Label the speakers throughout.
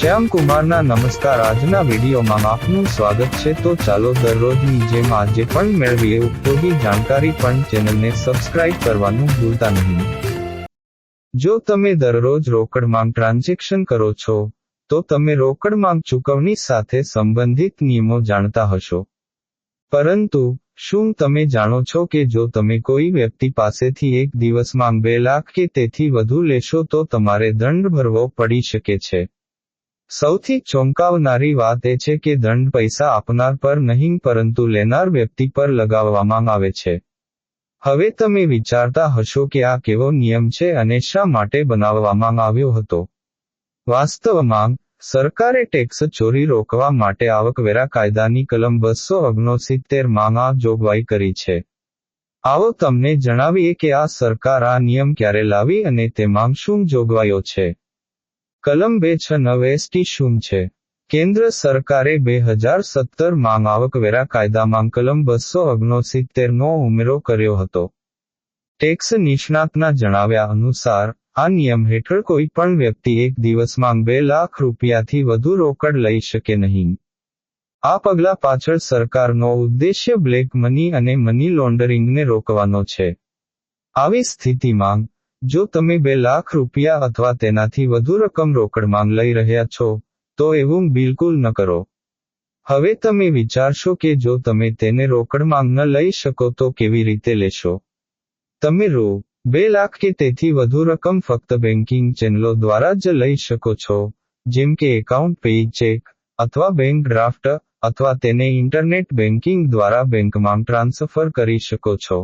Speaker 1: શ્યામ કુમારના નમસ્કાર. આજના વિડીયોમાં આપનું સ્વાગત છે. તો ચાલો દરરોજની જેમ આજે પણ મેળવીએ. ઉપયોગી જાણકારી પણ ચેનલને સબસ્ક્રાઇબ કરવાનું ભૂલતા નહીં. જો તમે દરરોજ રોકડ માંગ ટ્રાન્ઝેક્શન કરો છો, તો તમે રોકડ માંગ ચૂકવણી સાથે સંબંધિત નિયમો જાણતા હશો. પરંતુ, શું તમે જાણો છો કે જો તમે કોઈ વ્યક્તિ પાસેથી એક દિવસમાં બે લાખ કે તેથી વધુ લેશો, તો તમારે દંડ ભરવો પડી શકે છે? સૌથી ચોંકાવનારી વાત એ છે કે દંડ પૈસા આપનાર પર નહીં, પરંતુ લેનાર વ્યક્તિ પર લગાવવામાં આવે છે. હવે તમે વિચારતા હશો કે આ કેવો નિયમ છે અને શા માટે બનાવવામાં આવ્યો હતો. વાસ્તવમાં, સરકારે ટેક્સ ચોરી રોકવા માટે આવકવેરા કાયદાની કલમ બસો ઓગણસિત્તેરમાં આ જોગવાઈ કરી છે. આવો તમને જણાવીએ કે આ સરકાર આ નિયમ ક્યારે લાવી અને તેમાં શું જોગવાઈઓ છે. કલમ બે છ નવ એસટી શું છે? કેન્દ્ર સરકારે બે હજાર સત્તરમાં આવકવેરા કાયદામાં કલમ બસો ઓગણસિત્તેર નો ઉમેરો કર્યો હતો. ટેક્સ નિષ્ણાતના જણાવ્યા અનુસાર, આ નિયમ હેઠળ કોઈ પણ વ્યક્તિ એક દિવસમાં બે લાખ રૂપિયાથી વધુ રોકડ લઈ શકે નહીં. આ પગલા પાછળ સરકારનો ઉદ્દેશ્ય બ્લેક મની અને મની લોન્ડરિંગને રોકવાનો છે. આવી સ્થિતિમાં જો તમે બે લાખ રૂપિયા અથવા તેનાથી વધુ રકમ રોકડમાં લઈ રહ્યા છો, તો એવું બિલકુલ ન કરો. હવે તમે વિચારશો કે જો તમે તેને રોકડમાં ન લઈ શકો તો કેવી રીતે લેશો? તમે રૂ, બે લાખ કે તેથી વધુ રકમ ફક્ત બેન્કિંગ ચેનલો દ્વારા જ લઈ શકો છો, જેમ કે એકાઉન્ટ પે ચેક અથવા બેંક ડ્રાફ્ટ અથવા તેને ઇન્ટરનેટ બેન્કિંગ દ્વારા બેંકમાં ટ્રાન્સફર કરી શકો છો.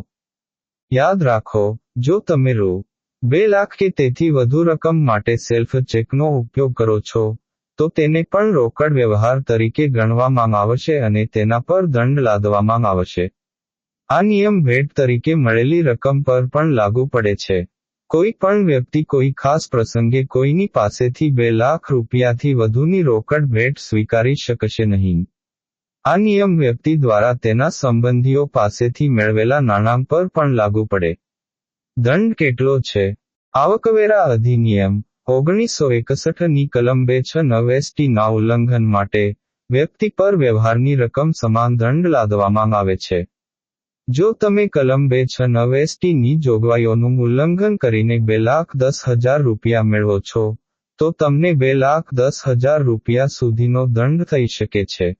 Speaker 1: યાદ રાખો, જો તમે રૂ બે લાખ કે તેથી વધુ રકમ માટે સેલ્ફ ચેકનો ઉપયોગ કરો છો, તો તેને પણ રોકડ વ્યવહાર તરીકે ગણવામાં આવશે અને તેના પર દંડ લાદવામાં આવશે. આ નિયમ ભેટ તરીકે મળેલી રકમ પર પણ લાગુ પડે છે. કોઈ પણ વ્યક્તિ કોઈ ખાસ પ્રસંગે કોઈની પાસેથી બે લાખ રૂપિયાથી વધુની રોકડ ભેટ સ્વીકારી શકશે નહીં. આ નિયમ વ્યક્તિ દ્વારા તેના સંબંધીઓ પાસેથી મેળવેલા નાણાં પર પણ લાગુ પડે. દંડ કેટલો છે? આવકવેરા અધિનિયમ, ઓગણીસો એકસઠની કલમ બે છ નવ એસટી ના ઉલ્લંઘન માટે વ્યક્તિ પર વ્યવહારની રકમ સમાન દંડ લાદવામાં આવે છે. જો તમે કલમ બે છ નવ એસટી ની જોગવાઈઓનું ઉલ્લંઘન કરીને બે લાખ દસ હજાર રૂપિયા મેળવો છો, તો તમને બે લાખ દસ હજાર રૂપિયા સુધીનો દંડ થઈ શકે છે.